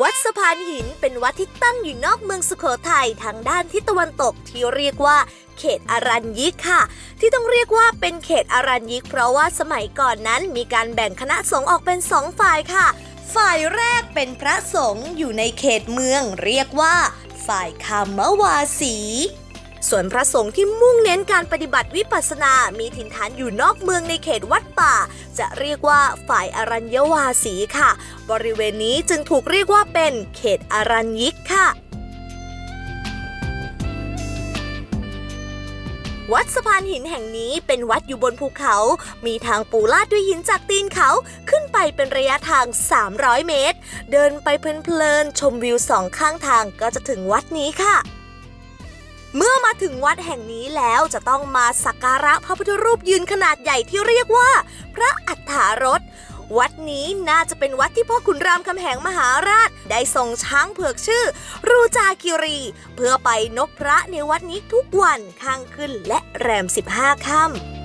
วัดสะพานหินเป็นวัดที่ตั้งอยู่นอกเมืองสุโขทัยทางด้านทิศตะวันตกที่เรียกว่าเขตอารัญยิกค่ะ ที่ต้องเรียกว่าเป็นเขตอารัญยิก เพราะว่าสมัยก่อนนั้นมีการแบ่งคณะสงฆ์ออกเป็นสองฝ่ายค่ะ ฝ่ายแรกเป็นพระสงฆ์อยู่ในเขตเมือง เรียกว่า ฝ่ายคามวาสี ส่วนพระสงฆ์ที่มุ่งเน้นการปฏิบัติวิปัสสนา มีถิ่นฐานอยู่นอกเมืองในเขตวัดป่า จะเรียกว่าฝ่ายอรัญยวาสีค่ะ บริเวณนี้จึงถูกเรียกว่าเป็นเขตอรัญยิกค่ะวัดสะพานหินแห่งนี้เป็นวัดอยู่บนภูเขา มีทางปูลาดด้วยหินจากตีนเขา ขึ้นไปเป็นระยะทาง 300 เมตร เดินไปเพลินๆ ชมวิวสองข้างทางก็จะถึงวัดนี้ค่ะ เมื่อมาถึงวัดแห่งนี้แล้วจะต้องมาสักการะพระพุทธรูปยืนขนาดใหญ่ที่เรียกว่า พระอัฏฐารถวัดนี้น่าจะเป็นวัดที่พ่อขุนรามคำแหงมหาราช ได้ส่งช้างเผือกชื่อ รูจาคิรี เพื่อไปนกพระในวัดนี้ทุกวันข้างขึ้นและแรม 15 ค่ำ